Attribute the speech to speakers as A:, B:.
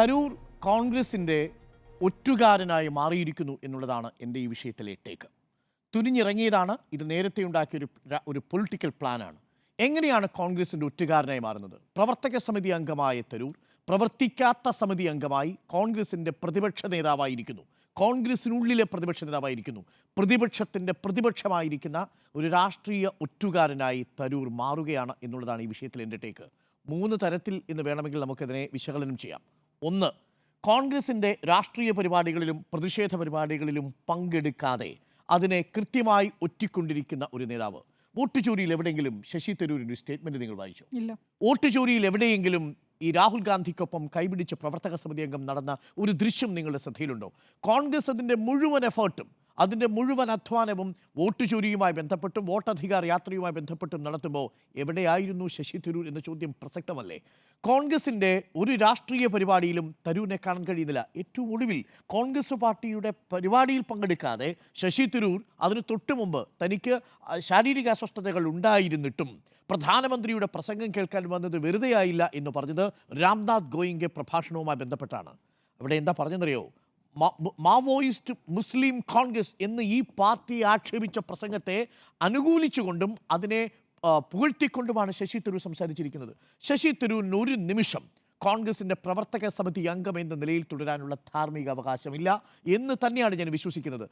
A: തരൂർ കോൺഗ്രസിന്റെ ഒറ്റുകാരനായി മാറിയിരിക്കുന്നു എന്നുള്ളതാണ് എന്റെ ഈ വിഷയത്തിലെ ടേക്ക് തുനിഞ്ഞിറങ്ങിയതാണ് ഇത് നേരത്തെ ഉണ്ടാക്കിയ ഒരു ഒരു പൊളിറ്റിക്കൽ പ്ലാനാണ് എങ്ങനെയാണ് കോൺഗ്രസിന്റെ ഒറ്റുകാരനായി മാറുന്നത്? പ്രവർത്തക സമിതി അംഗമായ തരൂർ പ്രവർത്തിക്കാത്ത സമിതി അംഗമായി കോൺഗ്രസിന്റെ പ്രതിപക്ഷ നേതാവായിരിക്കുന്നു. കോൺഗ്രസിനുള്ളിലെ പ്രതിപക്ഷ നേതാവായിരിക്കുന്നു. പ്രതിപക്ഷത്തിന്റെ പ്രതിപക്ഷമായിരിക്കുന്ന ഒരു രാഷ്ട്രീയ ഒറ്റുകാരനായി തരൂർ മാറുകയാണ് എന്നുള്ളതാണ് ഈ വിഷയത്തിൽ എന്റെ ടേക്ക് മൂന്ന് തരത്തിൽ എന്ന് വേണമെങ്കിൽ നമുക്കതിനെ വിശകലനം ചെയ്യാം. ഒന്ന് കോൺഗ്രസിന്റെ രാഷ്ട്രീയ പരിപാടികളിലും പ്രതിഷേധ പരിപാടികളിലും പങ്കെടുക്കാതെ അതിനെ കൃത്യമായി ഒറ്റിക്കൊണ്ടിരിക്കുന്ന ഒരു നേതാവ്. വോട്ട് ചോരിയിൽ എവിടെയെങ്കിലും ശശി തരൂരിന്റെ സ്റ്റേറ്റ്മെന്റ് നിങ്ങൾ വായിച്ചു?
B: ഇല്ല.
A: വോട്ട് ചോരിയിൽ എവിടെയെങ്കിലും ഈ രാഹുൽ ഗാന്ധിക്കൊപ്പം കൈപിടിച്ച പ്രവർത്തക സമിതി അംഗം നടന്ന ഒരു ദൃശ്യം നിങ്ങളുടെ ശ്രദ്ധയിലുണ്ടോ? കോൺഗ്രസ് അതിന്റെ മുഴുവൻ എഫേർട്ടും അതിന്റെ മുഴുവൻ അധ്വാനവും വോട്ട് ചോരിയുമായി ബന്ധപ്പെട്ടും വോട്ടധികാർ യാത്രയുമായി ബന്ധപ്പെട്ടും നടത്തുമ്പോൾ എവിടെയായിരുന്നു ശശി തരൂർ എന്ന ചോദ്യം പ്രസക്തമല്ലേ? കോൺഗ്രസിന്റെ ഒരു രാഷ്ട്രീയ പരിപാടിയിലും തരൂരിനെ കാണാൻ കഴിയുന്നില്ല. ഏറ്റവും ഒടുവിൽ കോൺഗ്രസ് പാർട്ടിയുടെ പരിപാടിയിൽ പങ്കെടുക്കാതെ ശശി തരൂർ അതിന് തൊട്ടു മുമ്പ് തനിക്ക് ശാരീരിക അസ്വസ്ഥതകൾ ഉണ്ടായിരുന്നിട്ടും പ്രധാനമന്ത്രിയുടെ പ്രസംഗം കേൾക്കാൻ വന്നത് വെറുതെയായില്ല എന്ന് പറഞ്ഞത് രാംനാഥ് ഗോയിങ്കെ പ്രഭാഷണവുമായി ബന്ധപ്പെട്ടാണ്. അവിടെ എന്താ പറഞ്ഞെന്നറിയോ മാവോയിസ്റ്റ് മുസ്ലിം കോൺഗ്രസ് എന്ന് ഈ പാർട്ടി ആക്ഷേപിച്ച പ്രസംഗത്തെ അനുകൂലിച്ചുകൊണ്ടും അതിനെ പുകഴ്ത്തിക്കൊണ്ടുമാണ് ശശി തരൂർ സംസാരിച്ചിരിക്കുന്നത്. ശശി തരൂരിന് ഒരു നിമിഷം കോൺഗ്രസിന്റെ പ്രവർത്തക സമിതി അംഗം എന്ന നിലയിൽ തുടരാനുള്ള ധാർമ്മിക അവകാശമില്ല എന്ന് തന്നെയാണ് ഞാൻ വിശ്വസിക്കുന്നത്.